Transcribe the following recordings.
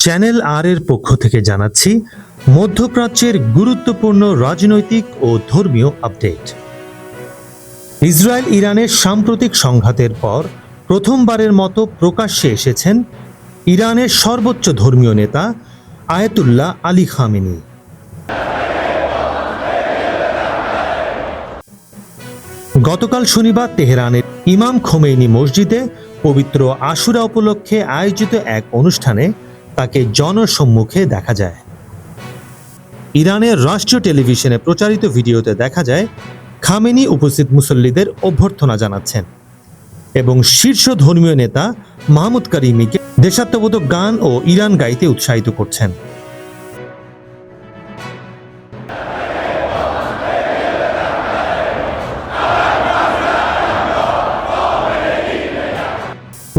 Channel আর এর পক্ষ থেকে জানাচ্ছি, মধ্যপ্রাচ্যের গুরুত্বপূর্ণ রাজনৈতিক ও ধর্মীয় আপডেট ইসরায়েল ইরানের সাম্প্রতিক সংঘাতের পর প্রথমবারের মতো প্রকাশ্যে এসেছেন ইরানের সর্বোচ্চ ধর্মীয় নেতা আয়াতুল্লাহ আলী খামেনি। গতকাল শনিবার তেহরানের ইমাম খোমেইনি মসজিদে পবিত্র আশুরা উপলক্ষে আয়োজিত এক অনুষ্ঠানে তাকে জনসম্মুখে দেখা যায়। ইরানের রাষ্ট্রীয় টেলিভিশনে প্রচারিত ভিডিওতে দেখা যায়, খামেনি উপস্থিত মুসল্লিদের অভ্যর্থনা জানাচ্ছেন এবং শীর্ষ ধর্মীয় নেতা মাহমুদ কারিমিকে দেশাত্মবোধক গান ও ইরান গাইতে উৎসাহিত করছেন।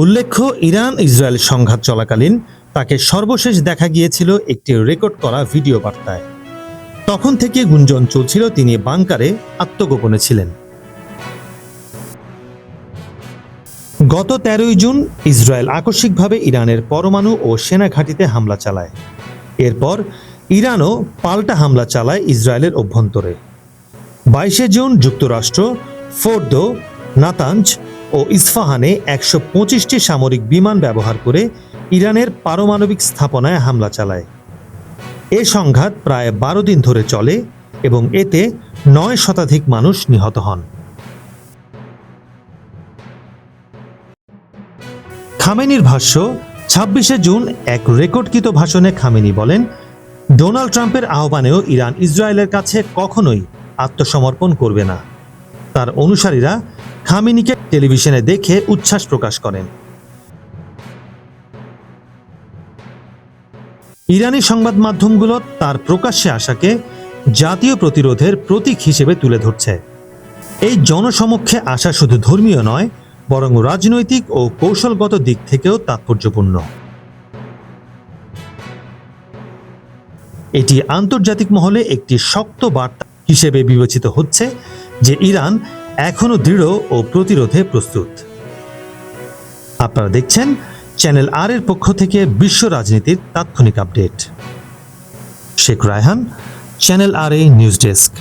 উল্লেখ্য ইরান ইসরায়েল সংঘাত চলাকালীন তাকে সর্বশেষ দেখা গিয়েছিল একটি রেকর্ড করা ভিডিও বার্তায়। তখন থেকে গুঞ্জন চলছিল, তিনি বাংকারে আত্মগোপনে ছিলেন। গত তেরোই জুন, ইসরায়েল আকস্মিকভাবে ইরানের পরমাণু ও সেনা ঘাঁটিতে হামলা চালায়। এরপর ইরানও পাল্টা হামলা চালায় ইসরায়েলের অভ্যন্তরে। বাইশে জুন, যুক্তরাষ্ট্র, ফোর্দো, নাতাঞ্জ ও ইস্ফাহানে একশো পঁচিশটি সামরিক বিমান ব্যবহার করে ইরানের পারমাণবিক স্থাপনায় হামলা চালায়। এ সংঘাত প্রায় বারো দিন ধরে চলে এবং এতে নয় শতাধিক মানুষ নিহত হন। খামেনির ভাষ্য, ছাব্বিশে জুন এক রেকর্ডকৃত ভাষণে খামেনি বলেন, ডোনাল্ড ট্রাম্পের আহ্বানেও ইরান ইসরায়েলের কাছে কখনোই আত্মসমর্পণ করবে না। তার অনুসারীরা খামেনিকে টেলিভিশনে দেখে উচ্ছ্বাস প্রকাশ করেন। ইরানি সংবাদ মাধ্যমগুলো তার প্রকাশ্যে আসাকে জাতীয় প্রতিরোধের প্রতীক হিসেবে তুলে ধরছে। এই জনসমক্ষে আসা শুধু ধর্মীয় নয়, বরং রাজনৈতিক ও কৌশলগত দিক থেকেও তাৎপর্যপূর্ণ। এটি আন্তর্জাতিক মহলে একটি শক্ত বার্তা হিসেবে বিবেচিত হচ্ছে যে ইরান এখনও দৃঢ় ও প্রতিরোধে প্রস্তুত। আপনারা দেখছেন চ্যানেল আর এর পক্ষ থেকে বিশ্ব রাজনীতির তাৎক্ষণিক update Sheikh Raihan channel R A news desk